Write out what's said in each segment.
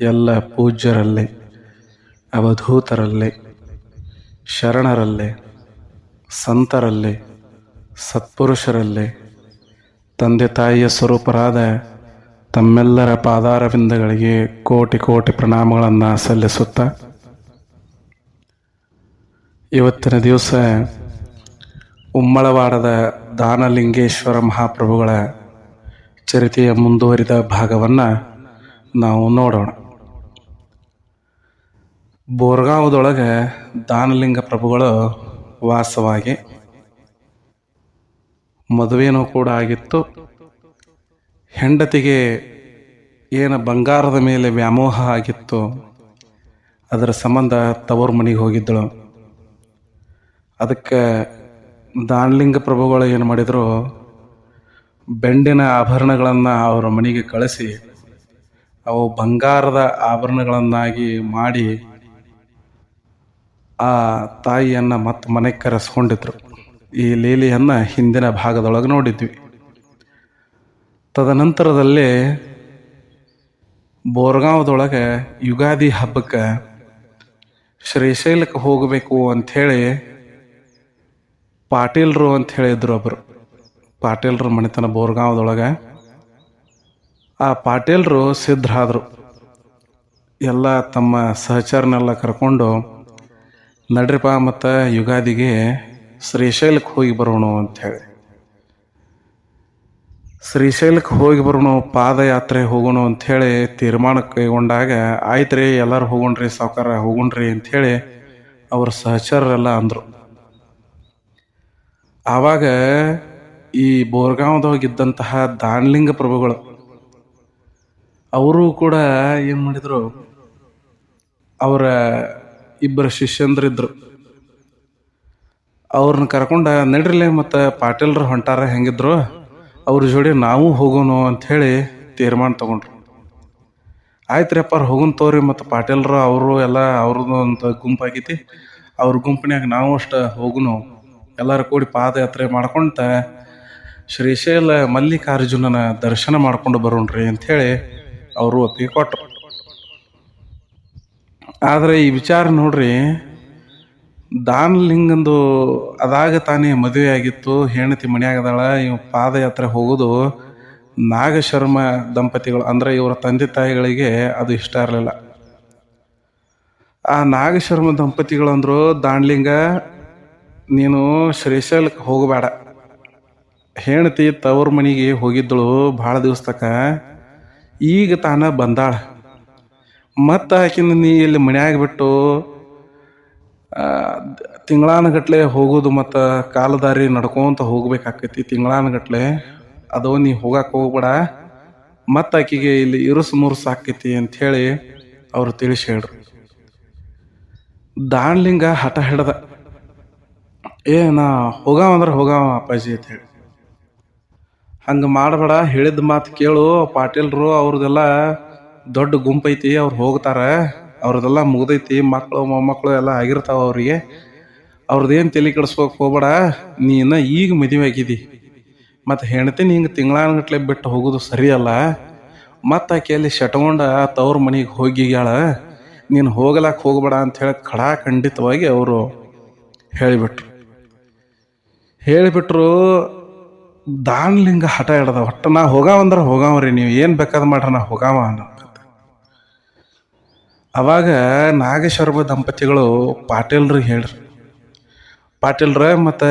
ಎಲ್ಲ ಪೂಜ್ಯರಲ್ಲಿ, ಅವಧೂತರಲ್ಲಿ, ಶರಣರಲ್ಲಿ, ಸಂತರಲ್ಲಿ, ಸತ್ಪುರುಷರಲ್ಲಿ, ತಂದೆ ತಾಯಿಯ ಸ್ವರೂಪರಾದ ತಮ್ಮೆಲ್ಲರ ಪಾದಾರವಿಂದಗಳಿಗೆ ಕೋಟಿ ಕೋಟಿ ಪ್ರಣಾಮಗಳನ್ನು ಸಲ್ಲಿಸುತ್ತಾ ಇವತ್ತಿನ ದಿವಸ ಉಮ್ಮಳವಾಡದ ದಾನಲಿಂಗೇಶ್ವರ ಮಹಾಪ್ರಭುಗಳ ಚರಿತೆಯ ಮುಂದುವರಿದ ಭಾಗವನ್ನು ನಾವು ನೋಡೋಣ. ಬೋರ್ಗಾಂವದೊಳಗೆ ದಾನಲಿಂಗ ಪ್ರಭುಗಳು ವಾಸವಾಗಿ ಮದುವೆನೂ ಕೂಡ ಆಗಿತ್ತು. ಹೆಂಡತಿಗೆ ಏನು ಬಂಗಾರದ ಮೇಲೆ ವ್ಯಾಮೋಹ ಆಗಿತ್ತು, ಅದರ ಸಂಬಂಧ ತವರು ಮನೆಗೆ ಹೋಗಿದ್ದಳು. ಅದಕ್ಕೆ ದಾನಲಿಂಗ ಪ್ರಭುಗಳು ಏನು ಮಾಡಿದರು, ಬೆಂಡಿನ ಆಭರಣಗಳನ್ನು ಅವರ ಮನೆಗೆ ಕಳಿಸಿ, ಅವು ಬಂಗಾರದ ಆಭರಣಗಳನ್ನಾಗಿ ಮಾಡಿ ಆ ತಾಯಿಯನ್ನು ಮತ್ತೆ ಮನೆಗೆ ಕರೆಸ್ಕೊಂಡಿದ್ರು. ಈ ಲೀಲೆಯನ್ನು ಹಿಂದಿನ ಭಾಗದೊಳಗೆ ನೋಡಿದ್ವಿ. ತದನಂತರದಲ್ಲಿ ಬೋರ್ಗಾವ್ದೊಳಗೆ ಯುಗಾದಿ ಹಬ್ಬಕ್ಕೆ ಶ್ರೀಶೈಲಕ್ಕೆ ಹೋಗಬೇಕು ಅಂಥೇಳಿ ಪಾಟೀಲ್ರು ಅಂತ ಹೇಳಿದ್ರು ಒಬ್ಬರು ಪಾಟೀಲ್ರು ಮನೆತನ ಬೋರ್ಗಾವ್ದೊಳಗೆ. ಆ ಪಾಟೀಲ್ರು ಸಿದ್ಧರಾದರು ಎಲ್ಲ ತಮ್ಮ ಸಹಚರನೆಲ್ಲ ಕರ್ಕೊಂಡು ನಡ್ರಿಪ ಮತ್ತು ಯುಗಾದಿಗೆ ಶ್ರೀಶೈಲಕ್ಕೆ ಹೋಗಿ ಬರೋಣ ಅಂಥೇಳಿ ಶ್ರೀಶೈಲಕ್ಕೆ ಹೋಗಿ ಬರೋಣ, ಪಾದಯಾತ್ರೆ ಹೋಗೋಣ ಅಂಥೇಳಿ ತೀರ್ಮಾನ ಕೈಗೊಂಡಾಗ ಆಯ್ತು ರೀ ಎಲ್ಲರೂ ಹೋಗೋಣ್ರಿ, ಸಾವುಕಾರ ಹೋಗೋಣ್ರಿ ಅಂಥೇಳಿ ಅವ್ರ ಸಹಚರರೆಲ್ಲ ಅಂದರು. ಆವಾಗ ಈ ಬೋರ್ಗಾಂವದಾಗಿದ್ದಂತಹ ದಾನ್ಲಿಂಗ ಪ್ರಭುಗಳು, ಅವರು ಕೂಡ ಏನು ಮಾಡಿದರು, ಅವರ ಇಬ್ಬರು ಶಿಷ್ಯಂದ್ರಿದ್ರು ಅವ್ರನ್ನ ಕರ್ಕೊಂಡ ನಡ್ರಿಲೆ ಮತ್ತು ಪಾಟೀಲ್ರು ಹೊಂಟಾರ, ಹೆಂಗಿದ್ರು? ಅವ್ರ ಜೋಡಿ ನಾವು ಹೋಗೋಣ ಅಂಥೇಳಿ ತೀರ್ಮಾನ ತಗೊಂಡ್ರು. ಆಯ್ತು ರೀ ಅಪ್ಪ ಹೋಗೋಣ ತೋರಿ ಮತ್ತು ಪಾಟೀಲ್ರು, ಅವರು ಎಲ್ಲ ಅವ್ರದ್ದು ಒಂದು ಗುಂಪಾಗೈತಿ. ಅವ್ರ ಗುಂಪಿನಾಗ ನಾವು ಅಷ್ಟು ಹೋಗುನು ಎಲ್ಲರೂ ಕೂಡಿ ಪಾದಯಾತ್ರೆ ಮಾಡ್ಕೊಂತ ಶ್ರೀಶೈಲ ಮಲ್ಲಿಕಾರ್ಜುನನ ದರ್ಶನ ಮಾಡ್ಕೊಂಡು ಬರೋಣ್ರಿ ಅಂಥೇಳಿ ಅವರು ಒಪ್ಪಿಗೆ ಕೊಟ್ಟರು ಆದರೆ ಈ ವಿಚಾರ ನೋಡ್ರಿ ದಾನಲಿಂಗಂದು ಅದಾಗ ತಾನೇ ಮದುವೆ ಆಗಿತ್ತು, ಹೆಂಡತಿ ಮನೆಯಾಗದಾಳ, ಇವ್ ಪಾದಯಾತ್ರೆ ಹೋಗೋದು, ನಾಗಶರ್ಮ ದಂಪತಿಗಳು, ಅಂದರೆ ಇವರ ತಂದೆ ತಾಯಿಗಳಿಗೆ ಅದು ಇಷ್ಟ ಇರಲಿಲ್ಲ. ಆ ನಾಗಶರ್ಮ ದಂಪತಿಗಳು ಅಂದರು ದಾಂಡ್ಲಿಂಗ ನೀನು ಶ್ರೀಶೈಲಕ್ಕೆ ಹೋಗಬೇಡ. ಹೆಣತಿ ತವ್ರ ಮನೆಗೆ ಹೋಗಿದ್ದಳು, ಭಾಳ ದಿವಸ ತಕ ಈಗ ತಾನ ಬಂದಾಳ. ಮತ್ತು ಆಕಿನ ನೀ ಇಲ್ಲಿ ಮನ್ಯಾಗ ಬಿಟ್ಟು ತಿಂಗಳಾನಗಟ್ಲೆ ಹೋಗೋದು ಮತ್ತು ಕಾಲದಾರಿ ನಡ್ಕೊಂತ ಹೋಗ್ಬೇಕಾಕೈತಿ ತಿಂಗಳಾನಗಟ್ಲೆ. ಅದು ನೀ ಹೋಗಕ್ಕೆ ಹೋಗ್ಬೇಡ. ಮತ್ತು ಆಕಿಗೆ ಇಲ್ಲಿ ಇರುಸು ಮುರುಸು ಆಕೈತಿ ಅಂಥೇಳಿ ಅವರು ತಿಳಿಸಿ ಹೇಳ್ರು. ದಾಣ್ಲಿಂಗ ಹಠ ಹಿಡ್ದ. ಏ, ನಾ ಹೋಗಾವ ಅಂದ್ರೆ ಹೋಗಾವ ಅಪ್ಪಾಜಿ ಅಂತ ಹೇಳಿ ಹಂಗೆ ಮಾಡಬೇಡ, ಹೇಳಿದ ಮಾತು ಕೇಳು ಪಾಟೀಲ್ರು ಅವ್ರದ್ದೆಲ್ಲ ದೊಡ್ಡ ಗುಂಪೈತಿ, ಅವ್ರು ಹೋಗ್ತಾರೆ. ಅವ್ರದ್ದೆಲ್ಲ ಮುಗ್ದೈತಿ. ಮಕ್ಕಳು ಮೊಮ್ಮಕ್ಕಳು ಎಲ್ಲ ಆಗಿರ್ತಾವ ಅವರಿಗೆ. ಅವ್ರದ್ದೇನು ತಲೆ ಕೆಡಿಸ್ಕೋಕೆ ಹೋಗ್ಬೇಡ. ನೀನು ಈಗ ಮದುವೆ ಆಗಿದಿ. ಮತ್ತು ಹೆಂಡತಿ ಹಿಂಗೆ ತಿಂಗಳಾನಗಟ್ಲೆ ಬಿಟ್ಟು ಹೋಗೋದು ಸರಿಯಲ್ಲ. ಮತ್ತು ಆಕೆ ಅಲ್ಲಿ ಶಟ್ಕೊಂಡ ತವ್ರ ಮನೆಗೆ ಹೋಗಿಗ್ಯಾಳ. ನೀನು ಹೋಗಲಾಕ ಹೋಗ್ಬೇಡ ಹೇಳಿ ಖಡಾ ಖಂಡಿತವಾಗಿ ಅವರು ಹೇಳಿಬಿಟ್ರು. ಹೇಳಿಬಿಟ್ರು, ದಾನ್ಲಿಂಗ ಹಠ ಹಿಡ್ದ ಒಟ್ಟು ನಾ ಹೋಗಾವಂದ್ರೆ ಹೋಗಾವ್ರಿ ನೀವು ಏನು ಬೇಕಾದ ಮಾಡ್ರಿ, ನಾ ಹೋಗಾವ ಅನ್ನೋ ಅವಾಗ ನಾಗೇಶ್ವರ ದಂಪತಿಗಳು ಪಾಟೀಲ್ರಿಗೆ ಹೇಳ್ರಿ. ಪಾಟೀಲ್ರ, ಮತ್ತು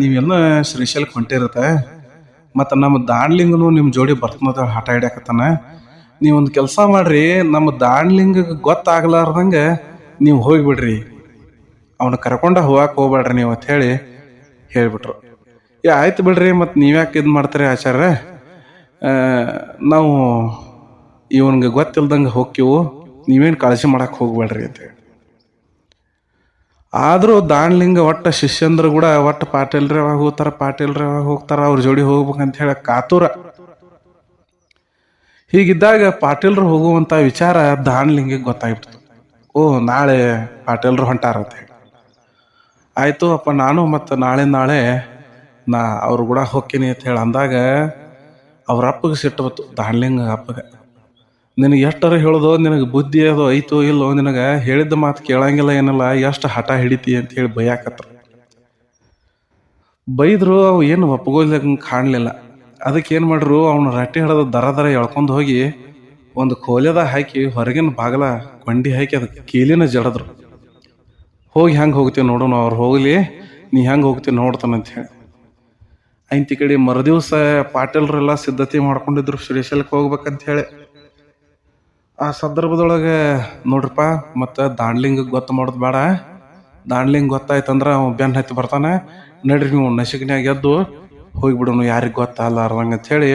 ನೀವೆಲ್ಲ ಶ್ರೀಶೈಲಕ್ಕೆ ಹೊಂಟಿರತ್ತೆ, ಮತ್ತು ನಮ್ಮ ದಾಂಡ್ಲಿಂಗನು ನಿಮ್ಮ ಜೋಡಿ ಬರ್ತನದ ಆಟ ಹಿಡ್ಯಾಕತ್ತಾನ. ನೀವೊಂದು ಕೆಲಸ ಮಾಡ್ರಿ, ನಮ್ಮ ದಾಂಡ್ಲಿಂಗ ಗೊತ್ತಾಗ್ಲಾರ್ದಂಗೆ ನೀವು ಹೋಗಿಬಿಡ್ರಿ. ಅವನು ಕರ್ಕೊಂಡ ಹೋಗಕ್ಕೆ ಹೋಗ್ಬೇಡ್ರಿ ನೀವು ಅಂತ ಹೇಳಿ ಹೇಳಿಬಿಟ್ರು. ಏ, ಆಯ್ತು ಬಿಡ್ರಿ, ಮತ್ತು ನೀವ್ಯಾಕೆ ಇದು ಮಾಡ್ತೀರಿ ಆಚಾರ್ಯ? ನಾವು ಇವನ್ಗೆ ಗೊತ್ತಿಲ್ದಂಗೆ ಹೋಗ್ತೀವು? ನೀವೇನು ಕಾಳಜಿ ಮಾಡಕ್ಕೆ ಹೋಗ್ಬೇಡ್ರಿ ಅಂತೇಳಿ ಆದರೂ ದಾಣ್ಲಿಂಗ ಒಟ್ಟು ಶಿಷ್ಯಂದ್ರು ಕೂಡ ಒಟ್ಟು ಪಾಟೀಲ್ರಿ ಅವಾಗ ಹೋಗ್ತಾರ, ಪಾಟೀಲ್ರಿ ಅವಾಗ ಹೋಗ್ತಾರ, ಅವ್ರ ಜೋಡಿ ಹೋಗ್ಬೇಕಂತ ಹೇಳಿ ಕಾತುರ. ಹೀಗಿದ್ದಾಗ ಪಾಟೀಲ್ರು ಹೋಗುವಂಥ ವಿಚಾರ ದಾಣಲಿಂಗಿಗೆ ಗೊತ್ತಾಗ್ಬಿಡ್ತು. ಓ, ನಾಳೆ ಪಾಟೀಲ್ರು ಹೊಂಟಾರ ಅಂತ ಹೇಳಿ. ಆಯಿತು, ಅಪ್ಪ ನಾನು ಮತ್ತು ನಾಳೆ ನಾಳೆ ನಾ ಅವ್ರು ಕೂಡ ಹೋಗ್ತೀನಿ ಅಂತ ಹೇಳಿ ಅಂದಾಗ ಅವ್ರ ಅಪ್ಪಗೆ ಸಿಟ್ಟು ಬಂತು ದಾಣ್ಲಿಂಗ ಅಪ್ಪಗೆ. ನಿನಗೆ ಎಷ್ಟರ ಹೇಳೋದು, ನಿನಗೆ ಬುದ್ಧಿ ಅದು ಐತೋ ಇಲ್ಲೋ ನಿನಗೆ ಹೇಳಿದ ಮಾತು ಕೇಳಂಗಿಲ್ಲ ಏನಿಲ್ಲ, ಎಷ್ಟು ಹಠ ಹಿಡಿತಿ ಅಂತ ಹೇಳಿ ಬೈಯಾಕತ್ರ. ಬೈದ್ರು ಅವು ಏನು ಒಪ್ಪಗೋಲ್ದಂಗೆ ಕಾಣಲಿಲ್ಲ. ಅದಕ್ಕೆ ಏನು ಮಾಡ್ರು, ಅವನು ರಟ್ಟಿ ಹಿಡಿದು ದರ ದರ ಎಳ್ಕೊಂಡು ಹೋಗಿ ಒಂದು ಕೋಲೆದ ಹಾಕಿ ಹೊರಗಿನ ಬಾಗಲ ಕೊಂಡಿ ಹಾಕಿ ಅದಕ್ಕೆ ಕೀಲಿನ ಜಡದ್ರು. ಹೋಗಿ ಹೆಂಗೆ ಹೋಗ್ತೀವಿ ನೋಡೋಣ ಅವ್ರು ಹೋಗಲಿ, ನೀ ಹೆಂಗೆ ಹೋಗ್ತೀವಿ ನೋಡ್ತಾನೆ ಅಂತ ಹೇಳಿ. ಐಂತಿ ಕಡೆ ಮರುದಿವಸ ಪಾಟೀಲ್ರೆಲ್ಲ ಸಿದ್ಧತೆ ಮಾಡ್ಕೊಂಡಿದ್ರು ಶ್ರೀಶೈಲಕ್ಕೆ ಹೋಗ್ಬೇಕಂತ ಹೇಳಿ. ಆ ಸಂದರ್ಭದೊಳಗೆ ನೋಡ್ರಪ್ಪ, ಮತ್ತು ದಾಂಡ್ಲಿಂಗ್ ಗೊತ್ತು ಮಾಡೋದು ಬೇಡ. ದಾಂಡ್ಲಿಂಗ್ ಗೊತ್ತಾಯ್ತಂದ್ರೆ ಅವ ಬೆನ್ನ ಹತ್ತಿ ಬರ್ತಾನೆ. ನಡ್ರಿ ನೀವು ನಶಿಕನ್ಯಾಗ ಎದ್ದು ಹೋಗಿಬಿಡೋನು, ಯಾರಿಗೆ ಗೊತ್ತಾಗಲಾರ್ದಂಗೆ ಅಂಥೇಳಿ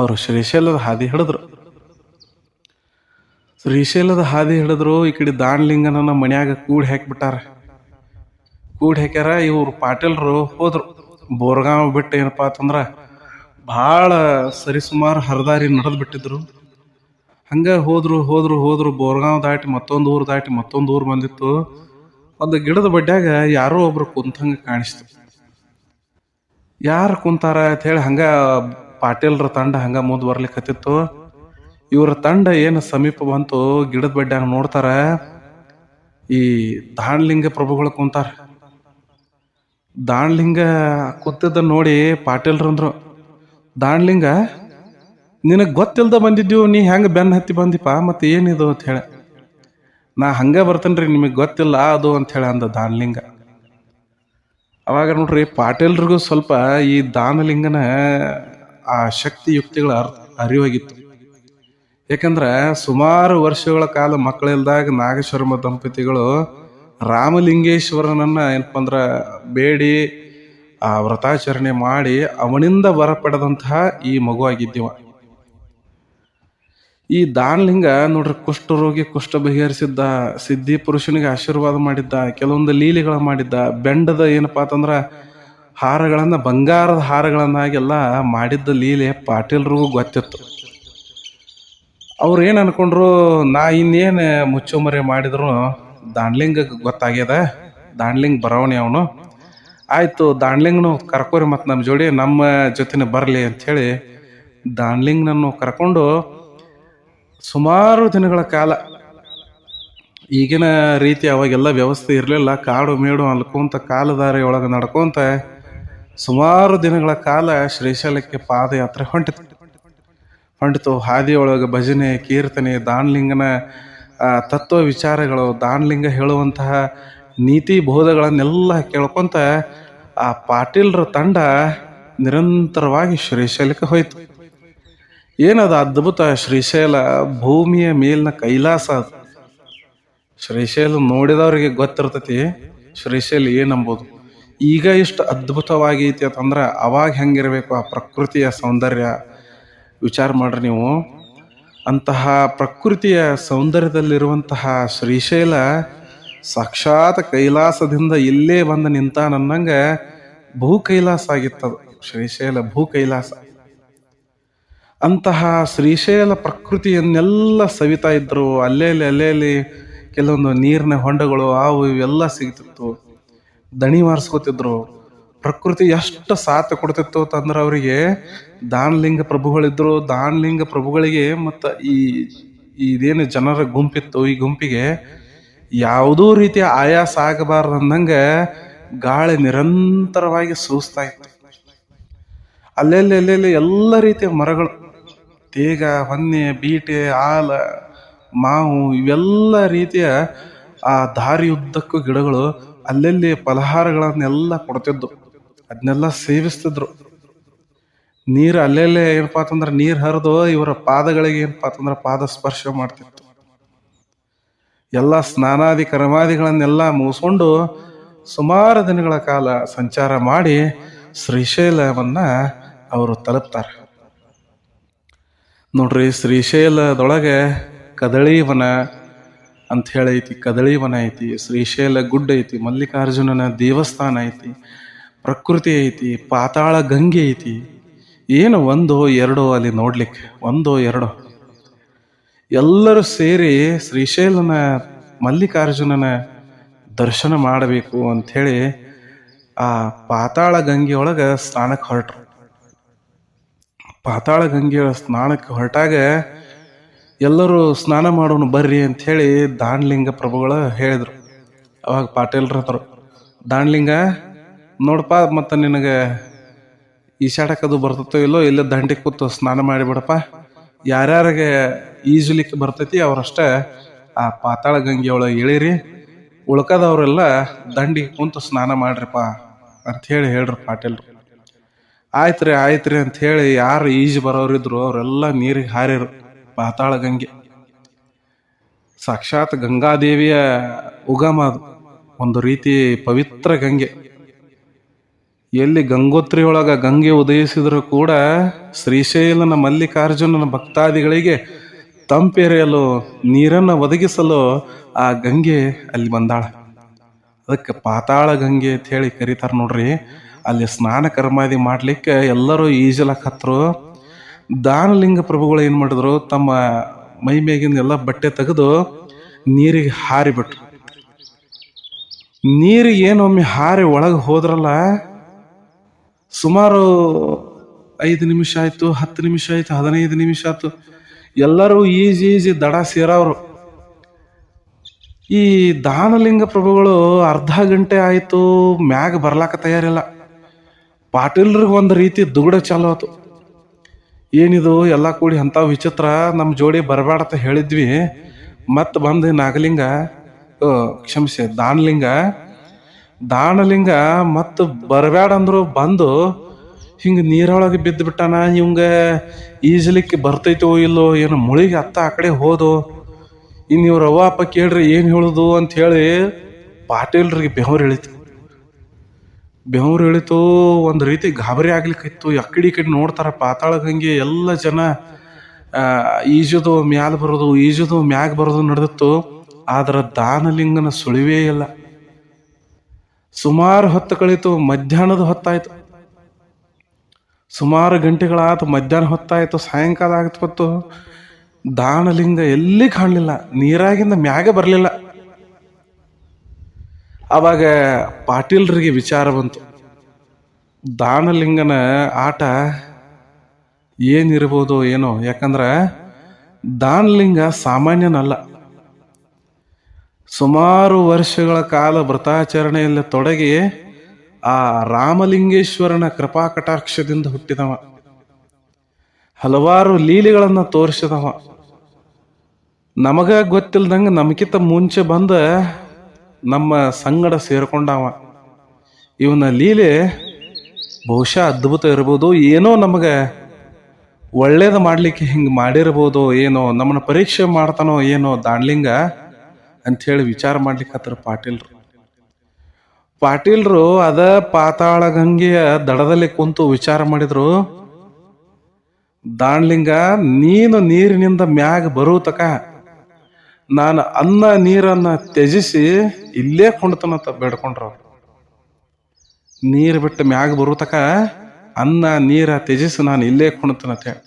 ಅವರು ಶ್ರೀಶೈಲದ ಹಾದಿ ಹಿಡಿದ್ರು. ಶ್ರೀಶೈಲದ ಹಾದಿ ಹಿಡಿದ್ರು, ಈ ಕಡೆ ದಾಂಡ್ಲಿಂಗನ ಮನ್ಯಾಗ ಕೂಡಿ ಹಾಕಿಬಿಟ್ಟಾರ. ಕೂಡಿ ಹಾಕ್ಯಾರ, ಇವರು ಪಾಟೀಲ್ರು ಹೋದರು. ಬೋರ್ಗಾಂವ್ ಬಿಟ್ಟು ಏನಪ್ಪ ಅಂತಂದ್ರೆ ಭಾಳ ಸರಿಸುಮಾರು ಹರದಾರಿ ನಡೆದು ಬಿಟ್ಟಿದ್ರು ಹಂಗೆ ಹೋದ್ರು ಹೋದ್ರು ಹೋದ್ರು ಬೋರ್ಗಾಂವ್ ದಾಟಿ ಮತ್ತೊಂದು ಊರು ದಾಟಿ ಮತ್ತೊಂದು ಊರು ಬಂದಿತ್ತು. ಒಂದು ಗಿಡದ ಬಡ್ಡ್ಯಾಗ ಯಾರೋ ಒಬ್ರು ಕುಂತಂಗೆ ಕಾಣಿಸ್ತು. ಯಾರು ಕುಂತಾರ ಅಂತ ಹೇಳಿ ಹಂಗ ಪಾಟೀಲ್ರ ತಂಡ ಹಂಗ ಮುಂದೆ ಬರ್ಲಿಕ್ಕತ್ತಿತ್ತು ಇವ್ರ ತಂಡ ಏನು ಸಮೀಪ ಬಂತು, ಗಿಡದ ಬಡ್ಡ್ಯಾಗ ನೋಡ್ತಾರ, ಈ ದಾಣ್ಲಿಂಗ ಪ್ರಭುಗಳು ಕುಂತಾರ. ದಾಣ್ಲಿಂಗ ಕೂತಿದ್ದ ನೋಡಿ ಪಾಟೀಲ್ರಂದ್ರು, ದಾಣ್ಲಿಂಗ ನಿನಗೆ ಗೊತ್ತಿಲ್ದ ಬಂದಿದ್ದು ನೀ ಹೆಂಗೆ ಬೆನ್ನು ಹತ್ತಿ ಬಂದಿಪ್ಪ? ಮತ್ತೆ ಏನಿದು ಅಂತ ಹೇಳಿ. ನಾ ಹಂಗೆ ಬರ್ತೇನೆ ನಿಮಗೆ ಗೊತ್ತಿಲ್ಲ ಅದು ಅಂತ ಹೇಳಿ ಅಂದ ದಾನಲಿಂಗ. ಅವಾಗ ನೋಡ್ರಿ, ಪಾಟೀಲ್ರಿಗೂ ಸ್ವಲ್ಪ ಈ ದಾನಲಿಂಗನ ಆ ಶಕ್ತಿ ಯುಕ್ತಿಗಳ ಅರ್, ಅರಿವಾಗಿತ್ತು. ಯಾಕಂದ್ರೆ ಸುಮಾರು ವರ್ಷಗಳ ಕಾಲ ಮಕ್ಕಳಿಲ್ದಾಗ ನಾಗಶರ್ಮ ದಂಪತಿಗಳು ರಾಮಲಿಂಗೇಶ್ವರನನ್ನ ಏನಪ್ಪ ಅಂದ್ರೆ ಬೇಡಿ, ಆ ವ್ರತಾಚರಣೆ ಮಾಡಿ ಅವನಿಂದ ಬರಪಡೆದಂತಹ ಈ ಮಗುವಾಗಿದ್ದೀವ ಈ ದಾನಲಿಂಗ ನೋಡ್ರಿ ಕುಷ್ಠರೋಗಿ ಕುಷ್ಠ ಬಗೆಹರಿಸಿದ್ದ ಸಿದ್ಧಿ ಪುರುಷನಿಗೆ ಆಶೀರ್ವಾದ ಮಾಡಿದ್ದ, ಕೆಲವೊಂದು ಲೀಲೆಗಳ ಮಾಡಿದ್ದ, ಬೆಂಡದ ಏನಪ್ಪಾ ಅಂತಂದ್ರೆ ಹಾರಗಳನ್ನ, ಬಂಗಾರದ ಹಾರಗಳನ್ನಾಗೆಲ್ಲ ಮಾಡಿದ್ದ ಲೀಲೆ ಪಾಟೀಲ್ರಿಗೂ ಗೊತ್ತಿತ್ತು. ಅವ್ರು ಏನು ಅನ್ಕೊಂಡ್ರು, ನಾ ಇನ್ನೇನು ಮುಚ್ಚುಮರೆ ಮಾಡಿದ್ರು ದಾಂಡ್ಲಿಂಗ ಗೊತ್ತಾಗ್ಯದ ದಾಂಡ್ಲಿಂಗ್ ಬರವಣಿ ಅವನು. ಆಯ್ತು ದಾಂಡ್ಲಿಂಗ್ನು ಕರ್ಕೋರಿ ಮತ್ತು ನಮ್ಮ ಜೋಡಿ, ನಮ್ಮ ಜೊತೆನೇ ಬರಲಿ ಅಂಥೇಳಿ ದಾಂಡ್ಲಿಂಗ್ನನ್ನು ಕರ್ಕೊಂಡು ಸುಮಾರು ದಿನಗಳ ಕಾಲ ಈಗಿನ ರೀತಿ ಅವಾಗೆಲ್ಲ ವ್ಯವಸ್ಥೆ ಇರಲಿಲ್ಲ, ಕಾಡು ಮೇಡು ಅಲ್ಕೊಂತ ಕಾಲದಾರಿ ಒಳಗೆ ನಡ್ಕೊಂತ ಸುಮಾರು ದಿನಗಳ ಕಾಲ ಶ್ರೀಶೈಲಕ್ಕೆ ಪಾದಯಾತ್ರೆ ಹೊಂಟಿತು. ಹೊಂಟಿತು. ಹಾದಿಯೊಳಗೆ ಭಜನೆ, ಕೀರ್ತನೆ, ದಾನ್ಲಿಂಗನ ತತ್ವ ವಿಚಾರಗಳು, ದಾನ್ಲಿಂಗ ಹೇಳುವಂತಹ ನೀತಿ ಬೋಧಗಳನ್ನೆಲ್ಲ ಕೇಳ್ಕೊಂತ ಆ ಪಾಟೀಲ್ರ ತಂಡ ನಿರಂತರವಾಗಿ ಶ್ರೀಶೈಲಕ್ಕೆ ಹೋಯ್ತು. ಏನದು ಅದ್ಭುತ ಶ್ರೀಶೈಲ ಭೂಮಿಯ ಮೇಲಿನ ಕೈಲಾಸ ಅದು. ಶ್ರೀಶೈಲ ನೋಡಿದವ್ರಿಗೆ ಗೊತ್ತಿರ್ತೈತಿ, ಶ್ರೀಶೈಲ ಏನಂಬೋದು. ಈಗ ಇಷ್ಟು ಅದ್ಭುತವಾಗೈತಿ ಅಂತಂದ್ರೆ ಅವಾಗ ಹೆಂಗಿರಬೇಕು ಆ ಪ್ರಕೃತಿಯ ಸೌಂದರ್ಯ? ವಿಚಾರ ಮಾಡ್ರಿ ನೀವು. ಅಂತಹ ಪ್ರಕೃತಿಯ ಸೌಂದರ್ಯದಲ್ಲಿರುವಂತಹ ಶ್ರೀಶೈಲ ಸಾಕ್ಷಾತ್ ಕೈಲಾಸದಿಂದ ಇಲ್ಲೇ ಬಂದು ನಿಂತ ಭೂ ಕೈಲಾಸ ಆಗಿತ್ತದು. ಶ್ರೀಶೈಲ ಭೂ ಕೈಲಾಸ ಅಂತಹ ಶ್ರೀಶೈಲ ಪ್ರಕೃತಿಯನ್ನೆಲ್ಲ ಸವಿತಾ ಇದ್ದರು ಅಲ್ಲೇಲಿ ಅಲ್ಲೇಲಿ ಕೆಲವೊಂದು ನೀರಿನ ಹೊಂಡಗಳು ಅವು ಇವೆಲ್ಲ ಸಿಗ್ತಿತ್ತು. ದಣಿ ಮಾರಿಸ್ಕೋತಿದ್ರು. ಪ್ರಕೃತಿ ಎಷ್ಟು ಸಾಥ್ ಕೊಡ್ತಿತ್ತು ಅಂತಂದ್ರೆ ಅವರಿಗೆ ದಾನಲಿಂಗ ಪ್ರಭುಗಳಿದ್ರು. ದಾನಲಿಂಗ ಪ್ರಭುಗಳಿಗೆ ಮತ್ತು ಈ, ಇದೇನು ಜನರ ಗುಂಪಿತ್ತು, ಈ ಗುಂಪಿಗೆ ಯಾವುದೋ ರೀತಿಯ ಆಯಾಸ ಆಗಬಾರ್ದು ಅಂದಂಗೆ ಗಾಳಿ ನಿರಂತರವಾಗಿ ಸೂಸ್ತಾ ಇತ್ತು. ಅಲ್ಲೆಲ್ಲಿ ಅಲ್ಲೆಲ್ಲಿ ಎಲ್ಲ ರೀತಿಯ ಮರಗಳು ತೇಗ, ಹೊನ್ನೆ, ಬೀಟೆ ಆಲ ಮಾವು ಇವೆಲ್ಲ ರೀತಿಯ ಆ ದಾರಿ ಉದ್ದಕ್ಕೂ ಗಿಡಗಳು ಅಲ್ಲಲ್ಲಿ ಫಲಹಾರಗಳನ್ನೆಲ್ಲ ಕೊಡ್ತಿದ್ದು ಅದನ್ನೆಲ್ಲ ಸೇವಿಸ್ತಿದ್ರು. ನೀರು ಅಲ್ಲೆಲ್ಲೇ ಏನಪ್ಪಾ ಅಂತಂದ್ರೆ ನೀರು ಹರಿದು ಇವರ ಪಾದಗಳಿಗೆ ಏನಪ್ಪಾ ಅಂತಂದ್ರೆ ಪಾದ ಸ್ಪರ್ಶ ಮಾಡ್ತಿತ್ತು. ಎಲ್ಲ ಸ್ನಾನಾದಿ ಕರ್ಮಾದಿಗಳನ್ನೆಲ್ಲ ಮುಗಿಸ್ಕೊಂಡು ಸುಮಾರು ದಿನಗಳ ಕಾಲ ಸಂಚಾರ ಮಾಡಿ ಶ್ರೀಶೈಲವನ್ನು ಅವರು ತಲುಪ್ತಾರೆ. ನೋಡ್ರಿ, ಶ್ರೀಶೈಲದೊಳಗೆ ಕದಳಿ ವನ ಅಂತ ಹೇಳಿ ಐತಿ ಕದಳಿ ವನ ಐತಿ, ಶ್ರೀಶೈಲ ಗುಡ್ಡ ಐತಿ, ಮಲ್ಲಿಕಾರ್ಜುನನ ದೇವಸ್ಥಾನ ಐತಿ, ಪ್ರಕೃತಿ ಐತಿ, ಪಾತಾಳ ಗಂಗೆ ಐತಿ. ಏನು ಒಂದು ಎರಡು ಅಲ್ಲಿ ನೋಡ್ಲಿಕ್ಕೆ, ಒಂದು ಎರಡು. ಎಲ್ಲರೂ ಸೇರಿ ಶ್ರೀಶೈಲನ ಮಲ್ಲಿಕಾರ್ಜುನನ ದರ್ಶನ ಮಾಡಬೇಕು ಅಂಥೇಳಿ ಆ ಪಾತಾಳ ಗಂಗೆಯೊಳಗೆ ಸ್ನಾನಕ್ಕೆ ಹೊರಟ್ರು. ಪಾತಾಳ ಗಂಗೆಯ ಸ್ನಾನಕ್ಕೆ ಹೊರಟಾಗ ಎಲ್ಲರೂ ಸ್ನಾನ ಮಾಡೋನು ಬರ್ರಿ ಅಂಥೇಳಿ ದಾಂಡ್ಲಿಂಗ ಪ್ರಭುಗಳು ಹೇಳಿದರು. ಅವಾಗ ಪಾಟೀಲ್ರ ಹತ್ರ ದಾಂಡ್ಲಿಂಗ ನೋಡಪ್ಪ, ಮತ್ತು ನಿನಗೆ ಈಶಾಡಕ್ಕದು ಬರ್ತೈತೋ ಇಲ್ಲೋ, ಇಲ್ಲೇ ದಂಡಿ ಕೂತು ಸ್ನಾನ ಮಾಡಿಬಿಡಪ್ಪ ಯಾರ್ಯಾರಿಗೆ ಈಜಲಿಕ್ಕೆ ಬರ್ತೈತಿ ಅವರಷ್ಟೇ ಆ ಪಾತಾಳ ಗಂಗೆ ಒಳಗೆ ಇಳಿರಿ. ಉಳ್ಕದವರೆಲ್ಲ ದಂಡಿಗೆ ಕುಂತು ಸ್ನಾನ ಮಾಡ್ರಿಪ್ಪ ಹೇಳಿ ಹೇಳ್ರಿ ಪಾಟೀಲ್ರು. ಆಯ್ತು ಆಯ್ತ್ರಿ ಅಂತ ಹೇಳಿ ಯಾರು ಈಜು ಬರೋರಿದ್ರು ಅವರೆಲ್ಲ ನೀರಿಗೆ ಹಾರಿರು. ಪಾತಾಳ ಗಂಗೆ. ಸಾಕ್ಷಾತ್ ಗಂಗಾದೇವಿಯ ಉಗಮ ಅದು. ಒಂದು ರೀತಿ ಪವಿತ್ರ ಗಂಗೆ. ಎಲ್ಲಿ ಗಂಗೋತ್ರಿ ಒಳಗ ಗಂಗೆ ಉದಯಿಸಿದ್ರು ಕೂಡ ಶ್ರೀಶೈಲನ ಮಲ್ಲಿಕಾರ್ಜುನನ ಭಕ್ತಾದಿಗಳಿಗೆ ತಂಪೆರೆಯಲು ನೀರನ್ನು ಒದಗಿಸಲು ಆ ಗಂಗೆ ಅಲ್ಲಿ ಬಂದಾಳ. ಅದಕ್ಕೆ ಪಾತಾಳ ಗಂಗೆ ಅಂತ ಹೇಳಿ ಕರೀತಾರೆ ನೋಡ್ರಿ. ಅಲ್ಲಿ ಸ್ನಾನ ಕರ್ಮಾದಿ ಮಾಡ್ಲಿಕ್ಕೆ ಎಲ್ಲರೂ ಈಜಲಕ್ಕೆ ಹತ್ರು ದಾನಲಿಂಗ ಪ್ರಭುಗಳು ಏನು ಮಾಡಿದ್ರು, ತಮ್ಮ ಮೈ ಮೇಗಿನ ಎಲ್ಲ ಬಟ್ಟೆ ತೆಗೆದು ನೀರಿಗೆ ಹಾರಿಬಿಟ್ರು. ನೀರಿಗೆ ಏನೊಮ್ಮೆ ಹಾರಿ ಒಳಗೆ ಹೋದ್ರಲ್ಲ, ಸುಮಾರು ಐದು ನಿಮಿಷ ಆಯಿತು, ಹತ್ತು ನಿಮಿಷ ಆಯಿತು, ಹದಿನೈದು ನಿಮಿಷ ಆಯಿತು, ಎಲ್ಲರೂ ಈಜಿ ಈಜಿ ದಡ ಸೇರವ್ರು. ಈ ದಾನಲಿಂಗ ಪ್ರಭುಗಳು ಅರ್ಧ ಗಂಟೆ ಆಯಿತು, ಮ್ಯಾಗ ಬರ್ಲಾಕ ತಯಾರಿಲ್ಲ. ಪಾಟೀಲ್ರಿಗೆ ಒಂದು ರೀತಿ ದುಗುಡ ಚಾಲು ಆಯ್ತು ಏನಿದು, ಎಲ್ಲ ಕೂಡಿ ಅಂಥ ವಿಚಿತ್ರ ನಮ್ಮ ಜೋಡಿ ಬರಬೇಡಂತ ಹೇಳಿದ್ವಿ. ಮತ್ತೆ ಬಂದು ನಾಗಲಿಂಗ ಕ್ಷಮಿಸಿ, ದಾನಲಿಂಗ. ದಾನಲಿಂಗ ಮತ್ತು ಬರಬೇಡ ಬಂದು, ಹಿಂಗೆ ನೀರೊಳಗೆ ಬಿದ್ದು ಬಿಟ್ಟಾನ ಇವಂಗ? ಈಜಲಿಕ್ಕೆ ಬರ್ತೈತೋ ಇಲ್ಲೋ, ಏನು ಮುಳಿಗೆ ಅತ್ತ ಆ ಕಡೆ ಹೋದು? ಇನ್ನು ಇವ್ರ ಅವ್ವ ಅಪ್ಪ ಕೇಳ್ರಿ, ಏನು ಹೇಳೋದು ಅಂತ ಹೇಳಿ ಪಾಟೀಲ್ರಿಗೆ ಬೆವರು ಇಳಿತು ಬೆವರು ಇಳಿತು ಒಂದು ರೀತಿ ಗಾಬರಿ ಆಗ್ಲಿಕ್ಕಿತ್ತು. ಈ ಕಡೆ ನೋಡ್ತಾರೆ ಪಾತಾಳ ಗಂಗೆ ಎಲ್ಲ ಜನ ಈಜದು ಮ್ಯಾಲ ಬರೋದು, ಈಜುದು ಮ್ಯಾಗ ಬರೋದು ನಡೆದಿತ್ತು. ಆದ್ರೆ ದಾನಲಿಂಗನ ಸುಳಿವೇ ಇಲ್ಲ. ಸುಮಾರು ಹೊತ್ತು ಕಳೀತು, ಮಧ್ಯಾಹ್ನದ ಹೊತ್ತಾಯ್ತು. ಸುಮಾರು ಗಂಟೆಗಳಾಯ್ತು ಮಧ್ಯಾಹ್ನ ಹೊತ್ತಾಯ್ತು, ಸಾಯಂಕಾಲ ಆಗತ್ ದಾನಲಿಂಗ ಎಲ್ಲಿ ಕಾಣಲಿಲ್ಲ ನೀರಾಗಿಂದ ಮ್ಯಾಗೆ ಬರಲಿಲ್ಲ. ಅವಾಗ ಪಾಟೀಲ್ರಿಗೆ ವಿಚಾರ ಬಂತು. ದಾನಲಿಂಗನ ಆಟ ಏನಿರ್ಬೋದು ಏನೋ, ಯಾಕಂದ್ರೆ ದಾನಲಿಂಗ ಸಾಮಾನ್ಯನಲ್ಲ. ಸುಮಾರು ವರ್ಷಗಳ ಕಾಲ ವ್ರತಾಚರಣೆಯಲ್ಲಿ ತೊಡಗಿ ಆ ರಾಮಲಿಂಗೇಶ್ವರನ ಕೃಪಾ ಕಟಾಕ್ಷದಿಂದ ಹುಟ್ಟಿದವ. ಹಲವಾರು ಲೀಲೆಗಳನ್ನು ತೋರಿಸಿದವ. ನಮಗ ಗೊತ್ತಿಲ್ದಂಗೆ ನಮಗಿಂತ ಮುಂಚೆ ಬಂದ ನಮ್ಮ ಸಂಗಡ ಸೇರ್ಕೊಂಡವ. ಇವನ ಲೀಲೆ ಬಹುಶಃ ಅದ್ಭುತ ಇರ್ಬೋದು, ಏನೋ ನಮಗೆ ಒಳ್ಳೇದು ಮಾಡ್ಲಿಕ್ಕೆ ಹಿಂಗೆ ಮಾಡಿರ್ಬೋದು ಏನೋ, ನಮ್ಮನ್ನ ಪರೀಕ್ಷೆ ಮಾಡ್ತಾನೋ ಏನೋ ದಾಂಡ್ಲಿಂಗ ಅಂಥೇಳಿ ವಿಚಾರ ಮಾಡ್ಲಿಕ್ಕೆ ಹತ್ರ ಪಾಟೀಲ್ರು. ಪಾಟೀಲ್ರು ಅದ ಪಾತಾಳ ಗಂಗೆಯ ದಡದಲ್ಲಿ ಕುಂತು ವಿಚಾರ ಮಾಡಿದ್ರು, ದಾಂಡ್ಲಿಂಗ, ನೀನು ನೀರಿನಿಂದ ಮ್ಯಾಗ ಬರುತ್ತಕ ತಕ ನಾನು ಅನ್ನ ನೀರನ್ನ ತ್ಯಜಿಸಿ ಇಲ್ಲೇ ಕೊಂಡತನ ಬೇಡ್ಕೊಂಡ್ರ. ನೀರು ಬಿಟ್ಟು ಮ್ಯಾಗ ಬರುತಕ ಅನ್ನ ನೀರ ತ್ಯಜಿಸಿ ನಾನು ಇಲ್ಲೇ ಕೊಂಡ್ತನಂತ ಹೇಳಿ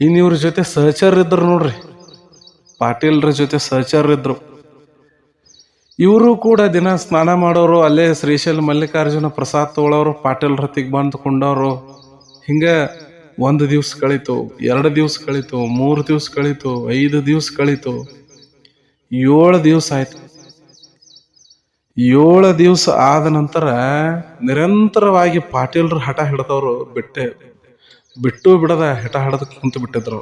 ಇನ್ನು ಇವ್ರ ಜೊತೆ ಸಹಚರ ಇದ್ರು ನೋಡ್ರಿ. ಪಾಟೀಲ್ರ ಜೊತೆ ಸಹಚರ ಇದ್ರು ಇವರು ಕೂಡ ದಿನ ಸ್ನಾನ ಮಾಡೋರು, ಅಲ್ಲೇ ಶ್ರೀಶೈಲ ಮಲ್ಲಿಕಾರ್ಜುನ ಪ್ರಸಾದ್ ತಗೊಳ್ಳೋರು ಪಾಟೀಲ್ ರತಿಗೆ ಬಂದು ಕೊಂಡವರು ಹಿಂಗೆ ಒಂದು ದಿವಸ ಕಳೀತು, ಎರಡು ದಿವಸ ಕಳೀತು, ಮೂರು ದಿವಸ ಕಳೀತು, ಐದು ದಿವಸ ಕಳೀತು. ಏಳು ದಿವಸ ಆಯ್ತು. ಏಳು ದಿವಸ ಆದ ನಂತರ ನಿರಂತರವಾಗಿ ಪಾಟೀಲ್ರ ಹಠ ಹಿಡ್ದವ್ರು ಬಿಟ್ಟೆ. ಬಿಟ್ಟು ಬಿಡದ ಹಠ ಹಿಡ್ದು ಕುಂತು ಬಿಟ್ಟಿದ್ರು.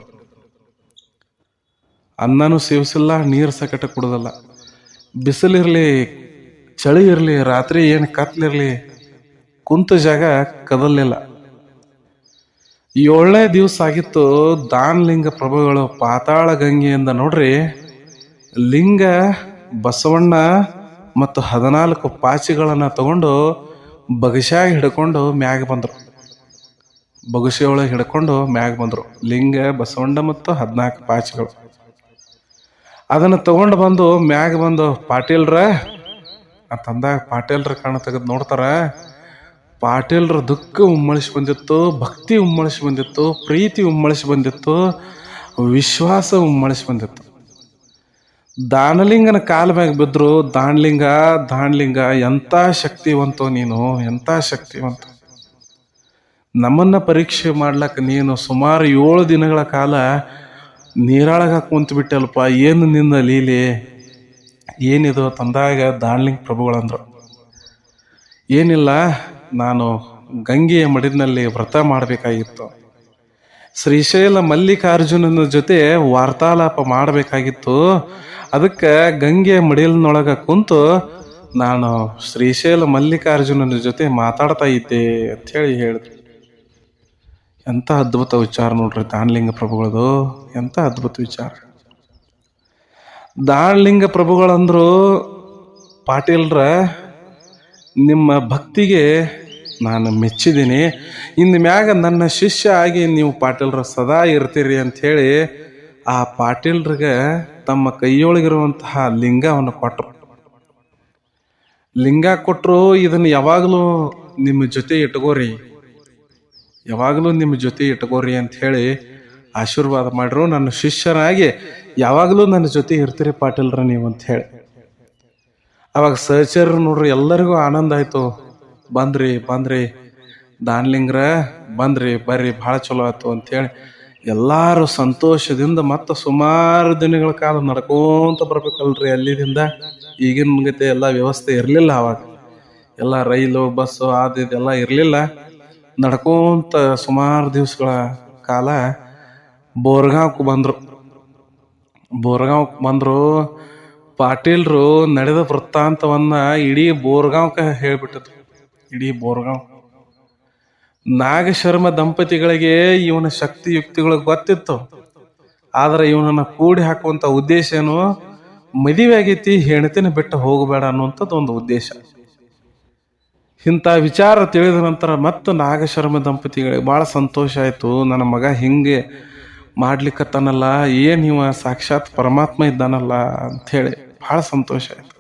ಅನ್ನನೂ ಸೇವಿಸಿಲ್ಲ, ನೀರು ಸಕಟ ಕುಡ್ದಲ್ಲ. ಬಿಸಿಲಿರಲಿ ಚಳಿ ಇರಲಿ, ರಾತ್ರಿ ಏನು ಕತ್ಲಿರಲಿ ಕುಂತ ಜಾಗ ಕದಲಿಲ್ಲ ಏಳನೇ ದಿವಸ ಆಗಿತ್ತು. ದಾನಲಿಂಗ ಪ್ರಭುಗಳು ಪಾತಾಳ ಗಂಗೆಯಿಂದ ನೋಡ್ರಿ, ಲಿಂಗ, ಬಸವಣ್ಣ ಮತ್ತು ಹದಿನಾಲ್ಕು ಪಾಚಿಗಳನ್ನು ತಗೊಂಡು ಬಗಶಾಗಿ ಹಿಡ್ಕೊಂಡು ಮ್ಯಾಗ ಬಂದರು. ಬಗಸೆ ಒಳಗೆ ಹಿಡ್ಕೊಂಡು ಮ್ಯಾಗ ಬಂದರು. ಲಿಂಗ, ಬಸವಣ್ಣ ಮತ್ತು ಹದಿನಾಲ್ಕು ಪಾಚಿಗಳು. ಅದನ್ನು ತಗೊಂಡು ಬಂದು ಮ್ಯಾಗ ಬಂದು ಪಾಟೀಲ್ರ, ಆ ತಂದಾಗ ಪಾಟೀಲ್ರ ಕಣ್ಣು ತೆಗೆದು ನೋಡ್ತಾರ ಪಾಟೀಲ್ರ ದುಃಖ ಉಮ್ಮಳಿಸಿ ಬಂದಿತ್ತು, ಭಕ್ತಿ ಉಮ್ಮಳಿಸಿ ಬಂದಿತ್ತು, ಪ್ರೀತಿ ಉಮ್ಮಳಿಸಿ ಬಂದಿತ್ತು, ವಿಶ್ವಾಸ ಉಮ್ಮಳಿಸಿ ಬಂದಿತ್ತು. ದಾನಲಿಂಗನ ಕಾಲ ಮ್ಯಾಗ ಬಿದ್ರು, ದಾನಲಿಂಗ ದಾನಲಿಂಗ, ಎಂಥ ಶಕ್ತಿವಂತ ನೀನು, ಎಂಥ ಶಕ್ತಿವಂತ. ನಮ್ಮನ್ನು ಪರೀಕ್ಷೆ ಮಾಡ್ಲಕ್ಕ ನೀನು ಸುಮಾರು ಏಳು ದಿನಗಳ ಕಾಲ ನೀರಾಳಗ ಕುಂತು ಬಿಟ್ಟಲ್ಪ ಏನು ನಿನ್ನ ಲೀಲೆ? ಏನಿದು ತಂದಾಗ ದಾನ್ಲಿಂಗ ಪ್ರಭುಗಳಂದರು. ಏನಿಲ್ಲ ನಾನು ಗಂಗೆಯ ಮಡಿನಲ್ಲಿ ವ್ರತ ಮಾಡಬೇಕಾಗಿತ್ತು. ಶ್ರೀಶೈಲ ಮಲ್ಲಿಕಾರ್ಜುನನ ಜೊತೆ ವಾರ್ತಾಲಾಪ ಮಾಡಬೇಕಾಗಿತ್ತು. ಅದಕ್ಕೆ ಗಂಗೆ ಮಡಿಲಿನೊಳಗೆ ಕುಂತು ನಾನು ಶ್ರೀಶೈಲ ಮಲ್ಲಿಕಾರ್ಜುನನ ಜೊತೆ ಮಾತಾಡ್ತಾ ಇದ್ದೆ ಅಂಥೇಳಿ ಹೇಳಿದ್ರು. ಎಂಥ ಅದ್ಭುತ ವಿಚಾರ ನೋಡ್ರಿ ದಾನಲಿಂಗ ಪ್ರಭುಗಳದು, ಎಂಥ ಅದ್ಭುತ ವಿಚಾರ. ದಾನಲಿಂಗ ಪ್ರಭುಗಳಂದ್ರು ಪಾಟೀಲ್ರ ನಿಮ್ಮ ಭಕ್ತಿಗೆ ನಾನು ಮೆಚ್ಚಿದ್ದೀನಿ. ಇನ್ನು ಮ್ಯಾಗ ನನ್ನ ಶಿಷ್ಯ ಆಗಿ ನೀವು ಪಾಟೀಲ್ರ ಸದಾ ಇರ್ತೀರಿ ಅಂಥೇಳಿ ಆ ಪಾಟೀಲ್ರಿಗೆ ತಮ್ಮ ಕೈಯೊಳಗಿರುವಂತಹ ಲಿಂಗವನ್ನು ಕೊಟ್ಟರು ಲಿಂಗ ಕೊಟ್ಟರು ಇದನ್ನು ಯಾವಾಗಲೂ ನಿಮ್ಮ ಜೊತೆ ಇಟ್ಕೋರಿ. ಯಾವಾಗಲೂ ನಿಮ್ಮ ಜೊತೆ ಇಟ್ಕೋರಿ ಅಂತ ಹೇಳಿ ಆಶೀರ್ವಾದ ಮಾಡಿರು. ನನ್ನ ಶಿಷ್ಯನಾಗಿ ಯಾವಾಗಲೂ ನನ್ನ ಜೊತೆ ಇರ್ತೀರಿ ಪಾಟೀಲ್ರ ನೀವು ಅಂತ ಹೇಳಿ ಅವಾಗ ಸಹಚರರು ನೋಡ್ರಿ, ಎಲ್ಲರಿಗೂ ಆನಂದ ಆಯ್ತು. ಬಂದ್ರಿ ಬಂದ್ರಿ. ದಾನ್ಲಿಂಗ್ರ, ಬಂದ್ರಿ, ಬರ್ರಿ, ಭಾಳ ಚಲೋ ಆಯ್ತು ಅಂತೇಳಿ ಎಲ್ಲಾರು ಸಂತೋಷದಿಂದ ಮತ್ತೆ ಸುಮಾರು ದಿನಗಳ ಕಾಲ ನಡ್ಕೊಂತ ಬರ್ಬೇಕಲ್ರಿ ಅಲ್ಲಿದಿಂದ. ಈಗಿನ ಗತೆ ಎಲ್ಲ ವ್ಯವಸ್ಥೆ ಇರಲಿಲ್ಲ ಅವಾಗ. ಎಲ್ಲ ರೈಲು, ಬಸ್ಸು ಅದು ಇದೆಲ್ಲ ಇರಲಿಲ್ಲ. ನಡ್ಕೊಂತ ಸುಮಾರು ದಿವಸಗಳ ಕಾಲ ಬೋರ್ಗಾವ್ಕ್ ಬಂದರು. ಬೋರ್ಗಾವ್ಕ್ ಬಂದರು. ಪಾಟೀಲ್ರು ನಡೆದ ವೃತ್ತಾಂತವನ್ನ ಇಡೀ ಬೋರ್ಗಾವ್ಕ ಹೇಳ್ಬಿಟ್ಟದ್ರು. ಇಡೀ ಬೋರ್ಗಾಂವ್. ನಾಗಶರ್ಮ ದಂಪತಿಗಳಿಗೆ ಇವನ ಶಕ್ತಿ ಯುಕ್ತಿಗಳು ಗೊತ್ತಿತ್ತು. ಆದ್ರೆ ಇವನನ್ನ ಕೂಡಿ ಹಾಕುವಂತ ಉದ್ದೇಶ ಏನು? ಮದುವೆ ಆಗೈತಿ ಹೆಣತಿನ ಬಿಟ್ಟು ಹೋಗಬೇಡ ಅನ್ನುವಂಥದ್ದು ಒಂದು ಉದ್ದೇಶ. ಇಂಥ ವಿಚಾರ ತಿಳಿದ ನಂತರ ಮತ್ತು ನಾಗಶರ್ಮ ದಂಪತಿಗಳಿಗೆ ಭಾಳ ಸಂತೋಷ ಆಯಿತು. ನನ್ನ ಮಗ ಹಿಂಗೆ ಮಾಡ್ಲಿಕ್ಕತ್ತಾನಲ್ಲ ಏನು ಇವ ಸಾಕ್ಷಾತ್ ಪರಮಾತ್ಮ ಇದ್ದಾನಲ್ಲ ಅಂಥೇಳಿ. ಭಾಳ ಸಂತೋಷ ಆಯಿತು.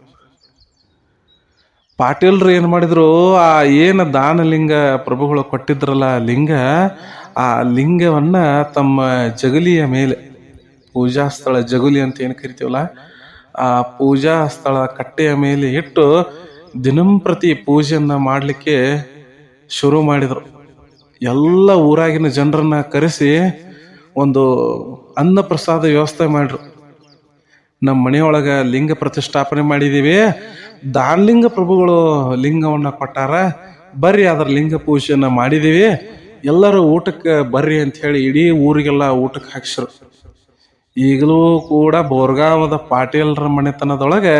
ಪಾಟೀಲ್ರು ಏನು ಮಾಡಿದ್ರು, ಆ ಏನು ದಾನಲಿಂಗ ಪ್ರಭುಗಳು ಕೊಟ್ಟಿದ್ರಲ್ಲ ಲಿಂಗ, ಆ ಲಿಂಗವನ್ನ ತಮ್ಮ ಜಗಲಿಯ ಮೇಲೆ, ಪೂಜಾ ಸ್ಥಳ ಜಗುಲಿ ಅಂತ ಏನು ಕರಿತೀವಲ್ಲ, ಆ ಪೂಜಾ ಸ್ಥಳ ಕಟ್ಟೆಯ ಮೇಲೆ ಇಟ್ಟು ದಿನಂಪ್ರತಿ ಪೂಜೆಯನ್ನ ಮಾಡಲಿಕ್ಕೆ ಶುರು ಮಾಡಿದರು. ಎಲ್ಲ ಊರಾಗಿನ ಜನರನ್ನ ಕರೆಸಿ ಒಂದು ಅನ್ನ ಪ್ರಸಾದ ವ್ಯವಸ್ಥೆ ಮಾಡ್ರು. ನಮ್ಮ ಮನೆಯೊಳಗೆ ಲಿಂಗ ಪ್ರತಿಷ್ಠಾಪನೆ ಮಾಡಿದ್ದೀವಿ ದಾನಲಿಂಗ ಪ್ರಭುಗಳು ಲಿಂಗವನ್ನು ಕೊಟ್ಟಾರ. ಬರ್ರಿ ಅದರ ಲಿಂಗ ಪೂಜೆಯನ್ನು ಮಾಡಿದ್ದೀವಿ ಎಲ್ಲರೂ ಊಟಕ್ಕೆ ಬರ್ರಿ ಅಂತ ಇಡೀ ಊರಿಗೆಲ್ಲ ಊಟಕ್ಕೆ ಹಾಕ್ಸರು. ಈಗಲೂ ಕೂಡ ಬೋರ್ಗಾವದ ಪಾಟೀಲ್ರ ಮನೆತನದೊಳಗೆ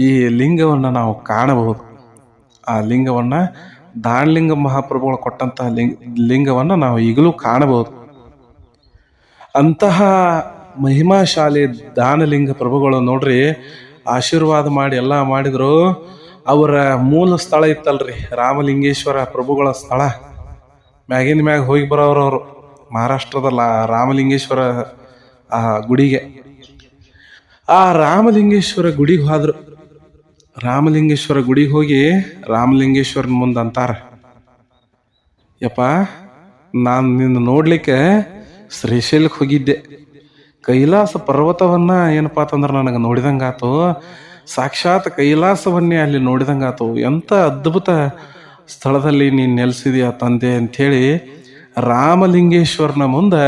ಈ ಲಿಂಗವನ್ನು ನಾವು ಕಾಣಬಹುದು. ಆ ಲಿಂಗವನ್ನು ದಾನಲಿಂಗ ಮಹಾಪ್ರಭುಗಳು ಕೊಟ್ಟಂತಹ ಲಿಂಗ, ಲಿಂಗವನ್ನು ನಾವು ಈಗಲೂ ಕಾಣಬಹುದು. ಅಂತಹ ಮಹಿಮಾಶಾಲಿ ದಾನಲಿಂಗ ಪ್ರಭುಗಳು ನೋಡ್ರಿ, ಆಶೀರ್ವಾದ ಮಾಡಿ ಎಲ್ಲ ಮಾಡಿದ್ರು. ಅವರ ಮೂಲ ಸ್ಥಳ ಇತ್ತಲ್ರಿ, ರಾಮಲಿಂಗೇಶ್ವರ ಪ್ರಭುಗಳ ಸ್ಥಳ. ಮ್ಯಾಗಿನ ಮ್ಯಾಗ ಹೋಗಿ ಬರೋರು ಅವರು, ಮಹಾರಾಷ್ಟ್ರದಲ್ಲ ರಾಮಲಿಂಗೇಶ್ವರ, ಆ, ಗುಡಿಗೆ. ಆ ರಾಮಲಿಂಗೇಶ್ವರ ಗುಡಿಗೆ ಹೋದ್ರು. ರಾಮಲಿಂಗೇಶ್ವರ ಗುಡಿಗೆ ಹೋಗಿ ರಾಮಲಿಂಗೇಶ್ವರನ ಮುಂದೆ ಅಂತಾರೆ. ಯಪ್ಪ, ನಾನು ನಿನ್ನ ನೋಡ್ಲಿಕ್ಕೆ ಶ್ರೀಶೈಲಕ್ಕೆ ಹೋಗಿದ್ದೆ. ಕೈಲಾಸ ಪರ್ವತವನ್ನ ಏನಪ್ಪ ಅಂತಂದ್ರೆ ನನಗೆ ನೋಡಿದಂಗಾತು ಸಾಕ್ಷಾತ್ ಕೈಲಾಸವನ್ನೇ ಅಲ್ಲಿ ನೋಡಿದಂಗಾತು ಎಂಥ ಅದ್ಭುತ ಸ್ಥಳದಲ್ಲಿ ನೀನು ನೆಲೆಸಿದೆಯಾ ತಂದೆ ಅಂಥೇಳಿ ರಾಮಲಿಂಗೇಶ್ವರನ ಮುಂದೆ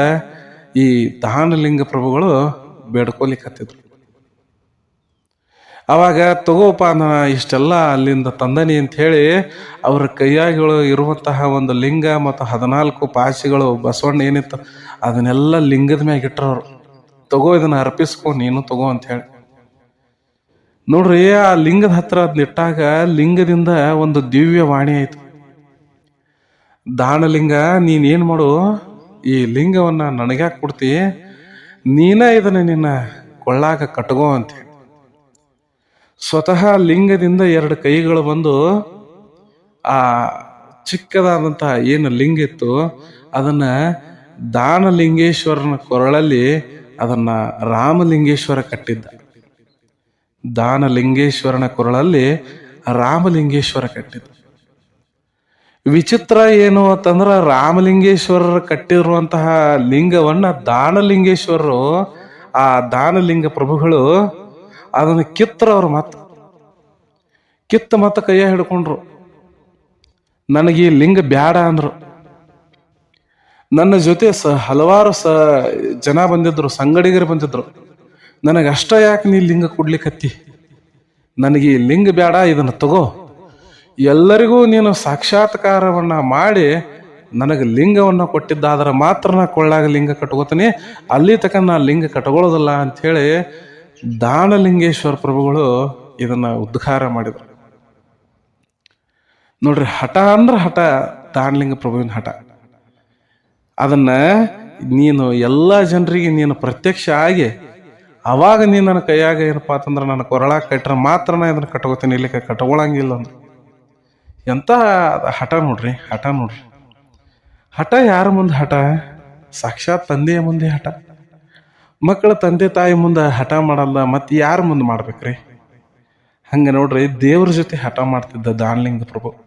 ಈ ದಾನಲಿಂಗ ಪ್ರಭುಗಳು ಬೇಡ್ಕೊಲಿಕ್ಕತ್ತಿದ್ರು ಅವಾಗ ತಗೋಪ ನಾ ಇಷ್ಟೆಲ್ಲ ಅಲ್ಲಿಂದ ತಂದನಿ ಅಂತ ಹೇಳಿ ಅವರ ಕೈಯಾಗಿಗಳು ಇರುವಂತಹ ಒಂದು ಲಿಂಗ ಮತ್ತು ಹದಿನಾಲ್ಕು ಪಾಶಿಗಳು ಬಸವಣ್ಣ ಏನಿತ್ತು ಅದನ್ನೆಲ್ಲ ಲಿಂಗದ ಮ್ಯಾಗ ಇಟ್ಟರವ್ರು. ತಗೋ ಇದನ್ನ ಅರ್ಪಿಸ್ಕೊ, ನೀನು ತಗೋ ಅಂತ ಹೇಳಿ. ನೋಡ್ರಿ, ಆ ಲಿಂಗದ ಹತ್ರ ಅದ್ನಿಟ್ಟಾಗ ಲಿಂಗದಿಂದ ಒಂದು ದಿವ್ಯ ವಾಣಿ ಆಯ್ತು. ದಾನಲಿಂಗ ನೀನ್ ಏನ್ ಮಾಡು, ಈ ಲಿಂಗವನ್ನ ನನಗ್ಯಾಕೆ ಕೊಡ್ತಿ, ನೀನ ಇದನ್ನ ನಿನ್ನ ಕೊಳ್ಳಾಗ ಕಟ್ಕೋ ಅಂತ ಹೇಳಿ. ಸ್ವತಃ ಲಿಂಗದಿಂದ ಎರಡು ಕೈಗಳು ಬಂದು, ಆ ಚಿಕ್ಕದಾದಂತಹ ಏನು ಲಿಂಗ ಇತ್ತು, ಅದನ್ನ ದಾನಲಿಂಗೇಶ್ವರನ ಕೊರಳಲ್ಲಿ ಅದನ್ನ ರಾಮಲಿಂಗೇಶ್ವರ ಕಟ್ಟಿದ್ದ. ದಾನಲಿಂಗೇಶ್ವರನ ಕೊರಳಲ್ಲಿ ರಾಮಲಿಂಗೇಶ್ವರ ಕಟ್ಟಿದ್ದ. ವಿಚಿತ್ರ ಏನು ಅಂತಂದ್ರೆ ರಾಮಲಿಂಗೇಶ್ವರರು ಕಟ್ಟಿರುವಂತಹ ಲಿಂಗವನ್ನ ದಾನಲಿಂಗೇಶ್ವರರು, ಆ ದಾನಲಿಂಗ ಪ್ರಭುಗಳು ಅದನ್ನು ಕಿತ್ತರ ಅವ್ರು ಕಿತ್ತ ಮತ್ತ ಕೈಯ ಹಿಡ್ಕೊಂಡ್ರು. ನನಗೆ ಈ ಲಿಂಗ ಬ್ಯಾಡ ಅಂದ್ರು. ನನ್ನ ಜೊತೆ ಸ ಹಲವಾರು ಸ ಜನ ಬಂದಿದ್ರು, ಸಂಗಡಿಗರು ಬಂದಿದ್ರು. ನನಗೆ ಅಷ್ಟ ಯಾಕೆ ನೀ ಲಿಂಗ ಕೊಡ್ಲಿಕ್ಕತ್ತಿ ನನಗೆ ಈ ಲಿಂಗ ಬೇಡ ಇದನ್ನು ತಗೋ. ಎಲ್ಲರಿಗೂ ನೀನು ಸಾಕ್ಷಾತ್ಕಾರವನ್ನು ಮಾಡಿ ನನಗೆ ಲಿಂಗವನ್ನು ಕೊಟ್ಟಿದ್ದಾದ್ರೆ ಮಾತ್ರ ನಾ ಕೊಳ್ಳಾಗ ಲಿಂಗ ಕಟ್ಕೋತೀನಿ. ಅಲ್ಲಿ ತಕ ನಾ ಲಿಂಗ ಕಟ್ಕೊಳ್ಳೋದಿಲ್ಲ ಅಂಥೇಳಿ ದಾನಲಿಂಗೇಶ್ವರ ಪ್ರಭುಗಳು ಇದನ್ನು ಉದ್ಘಾರ ಮಾಡಿದ್ರು. ನೋಡ್ರಿ, ಹಠ ಅಂದ್ರೆ ಹಠ ದಾನಲಿಂಗ ಪ್ರಭುವಿನ ಹಠ. ಅದನ್ನ ನೀನು ಎಲ್ಲ ಜನರಿಗೆ ನೀನು ಪ್ರತ್ಯಕ್ಷ ಆಗಿ ಅವಾಗ ನೀನು ನನ್ನ ಕೈಯಾಗ ಏನಪ್ಪ ಅಂತಂದ್ರೆ ನನ್ನ ಕೊರಳ ಕಟ್ಟರೆ ಮಾತ್ರ ನಾನು ಇದನ್ನ ಕಟ್ಕೋತೀನಿ ಇಲ್ಲಿಕ್ಕೆ ಕಟ್ಕೊಳಂಗಿಲ್ಲ ಅಂದ್ರೆ. ಎಂತ ಹಠ ನೋಡ್ರಿ ಹಠ ನೋಡ್ರಿ. ಹಠ ಯಾರ ಮುಂದೆ ಹಠ? ಸಾಕ್ಷಾತ್ ತಂದೆಯ ಮುಂದೆ ಹಠ. ಮಕ್ಕಳ ತಂದೆ ತಾಯಿ ಮುಂದೆ ಹಠ ಮಾಡಲ್ಲ, ಮತ್ತೆ ಯಾರ ಮುಂದೆ ಮಾಡ್ಬೇಕ್ರಿ? ಹಂಗೆ ನೋಡ್ರಿ, ದೇವ್ರ ಜೊತೆ ಹಠ ಮಾಡ್ತಿದ್ದ ದಾನ್ಲಿಂಗ ಪ್ರಭು.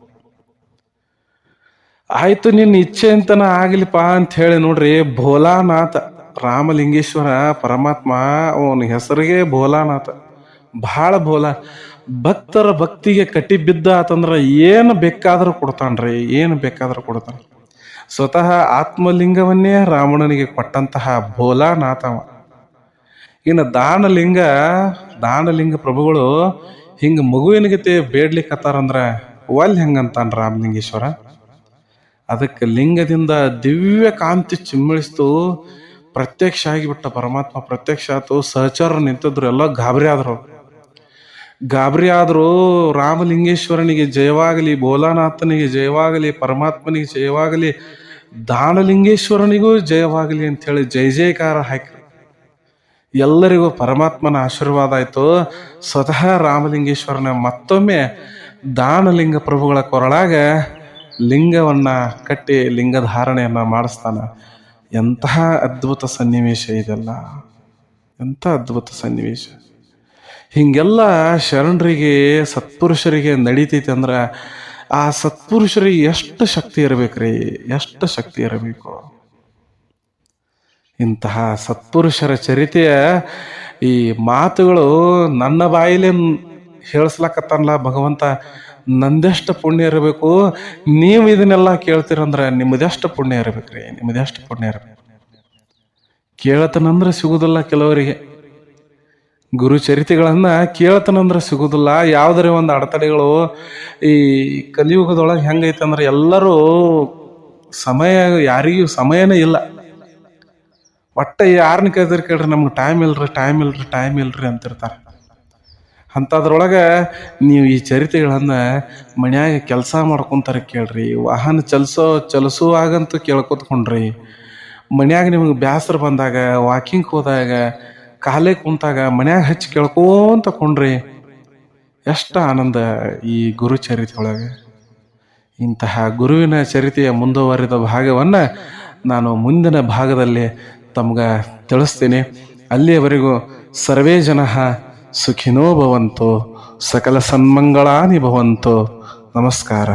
ಆಯ್ತು ನಿನ್ನ ಇಚ್ಛೆ ಅಂತನ ಆಗ್ಲಿಪ್ಪ ಅಂತ ಹೇಳಿ ನೋಡ್ರಿ, ಭೋಲಾನಾಥ, ರಾಮಲಿಂಗೇಶ್ವರ, ಪರಮಾತ್ಮ, ಅವನ ಹೆಸರಿಗೆ ಭೋಲಾನಾಥ. ಬಹಳ ಭೋಲ. ಭಕ್ತರ ಭಕ್ತಿಗೆ ಕಟ್ಟಿ ಬಿದ್ದ ಆತಂದ್ರ ಏನು ಬೇಕಾದ್ರೂ ಕೊಡ್ತಾನ್ರಿ, ಏನು ಬೇಕಾದ್ರೂ ಕೊಡ್ತಾನ. ಸ್ವತಃ ಆತ್ಮಲಿಂಗವನ್ನೇ ರಾವಣನಿಗೆ ಕೊಟ್ಟಂತಹ ಭೋಲಾನಾಥವ ಇನ್ನು ದಾನಲಿಂಗ ದಾನಲಿಂಗ ಪ್ರಭುಗಳು ಹಿಂಗ ಮಗುವಿನ ಗತೆ ಬೇಡ್ಲಿಕ್ಕತ್ತಾರಂದ್ರ ಒಲ್ ಹೆಂಗಂತಾನ ರಾಮಲಿಂಗೇಶ್ವರ? ಅದಕ್ಕೆ ಲಿಂಗದಿಂದ ದಿವ್ಯ ಕಾಂತಿ ಚಿಮ್ಮಳಿಸ್ತು. ಪ್ರತ್ಯಕ್ಷ ಆಗಿಬಿಟ್ಟ ಪರಮಾತ್ಮ, ಪ್ರತ್ಯಕ್ಷ ಆತು, ಸಹಚರ ನಿಂತಿದ್ರು, ಎಲ್ಲ ಗಾಬರಿ ಆದ್ರು ಗಾಬರಿ ಆದರೂ ರಾಮಲಿಂಗೇಶ್ವರನಿಗೆ ಜಯವಾಗಲಿ, ಭೋಲಾನಾಥನಿಗೆ ಜಯವಾಗಲಿ, ಪರಮಾತ್ಮನಿಗೆ ಜಯವಾಗಲಿ, ದಾನಲಿಂಗೇಶ್ವರನಿಗೂ ಜಯವಾಗಲಿ ಅಂತೇಳಿ ಜಯ ಜಯಕಾರ ಹಾಕಿ ಎಲ್ಲರಿಗೂ ಪರಮಾತ್ಮನ ಆಶೀರ್ವಾದ ಆಯಿತು. ಸ್ವತಃ ರಾಮಲಿಂಗೇಶ್ವರನ ಮತ್ತೊಮ್ಮೆ ದಾನಲಿಂಗ ಪ್ರಭುಗಳ ಕೊರಳಾಗ ಲಿಂಗವನ್ನ ಕಟ್ಟಿ ಲಿಂಗಧಾರಣೆಯನ್ನು ಮಾಡಿಸ್ತಾನೆ. ಎಂತಹ ಅದ್ಭುತ ಸನ್ನಿವೇಶ ಇದೆಲ್ಲ. ಎಂಥ ಅದ್ಭುತ ಸನ್ನಿವೇಶ. ಹೀಗೆಲ್ಲ ಶರಣರಿಗೆ, ಸತ್ಪುರುಷರಿಗೆ ನಡೀತೈತೆ ಅಂದ್ರೆ ಆ ಸತ್ಪುರುಷರಿಗೆ ಎಷ್ಟು ಶಕ್ತಿ ಇರಬೇಕ್ರಿ? ಎಷ್ಟು ಶಕ್ತಿ ಇರಬೇಕು? ಇಂತಹ ಸತ್ಪುರುಷರ ಚರಿತೆಯ ಈ ಮಾತುಗಳು ನನ್ನ ಬಾಯಿಲೆ ಹೇಳಿಸ್ಲಕತ್ತಲ್ಲ ಭಗವಂತ? ನಂದೆಷ್ಟು ಪುಣ್ಯ ಇರಬೇಕು? ನೀವು ಇದನ್ನೆಲ್ಲ ಕೇಳ್ತೀರಂದ್ರೆ ನಿಮ್ಮದೆಷ್ಟು ಪುಣ್ಯ ಇರಬೇಕ್ರಿ ನಿಮ್ಮದೆಷ್ಟು ಪುಣ್ಯ ಇರಬೇಕು? ಕೇಳತನಂದ್ರೆ ಸಿಗುದಿಲ್ಲ ಕೆಲವರಿಗೆ. ಗುರು ಚರಿತೆಗಳನ್ನು ಕೇಳ್ತಾನಂದ್ರೆ ಸಿಗುದಿಲ್ಲ. ಯಾವುದರ ಒಂದು ಅಡೆತಡೆಗಳು ಈ ಕಲಿಯುಗದೊಳಗೆ ಹೆಂಗೈತೆ ಅಂದ್ರೆ ಎಲ್ಲರೂ ಸಮಯ, ಯಾರಿಗೂ ಸಮಯನೇ ಇಲ್ಲ. ಒಟ್ಟ ಯಾರನ್ನ ಕೇಳಿದ್ರೆ ಕೇಳ್ರಿ, ನಮ್ಗೆ ಟೈಮ್ ಇಲ್ರಿ ಟೈಮ್ ಇಲ್ರಿ ಟೈಮ್ ಇಲ್ರಿ ಅಂತಿರ್ತಾರೆ. ಅಂಥದ್ರೊಳಗೆ ನೀವು ಈ ಚರಿತ್ರೆಗಳನ್ನು ಮನ್ಯಾಗ ಕೆಲಸ ಮಾಡ್ಕೊಂತಾರೆ ಕೇಳ್ರಿ, ವಾಹನ ಚಲಿಸೋ ಚಲಿಸುವಾಗಂತೂ ಕೇಳ್ಕೊತ್ಕೊಂಡ್ರಿ. ಮನ್ಯಾಗ ನಿಮಗೆ ಬೇಸರ ಬಂದಾಗ ವಾಕಿಂಗ್ ಹೋದಾಗ, ಕಾಲೇ ಕುಂತಾಗ ಮನ್ಯಾಗ ಹಚ್ಚಿ ಕೇಳ್ಕೊಂತ ಕೊಂಡ್ರಿ. ಎಷ್ಟು ಆನಂದ ಈ ಗುರು ಚರಿತೆ ಒಳಗೆ ಇಂತಹ ಗುರುವಿನ ಚರಿತೆಯ ಮುಂದುವರಿದ ಭಾಗವನ್ನು ನಾನು ಮುಂದಿನ ಭಾಗದಲ್ಲಿ ತಮ್ಗೆ ತಿಳಿಸ್ತೀನಿ. ಅಲ್ಲಿಯವರೆಗೂ ಸರ್ವೇ ಜನ ಸುಖಿನೋ ಭವಂತು ಸಕಲ ಸನ್ಮಂಗಳಾನಿ ಭವಂತು. ನಮಸ್ಕಾರ.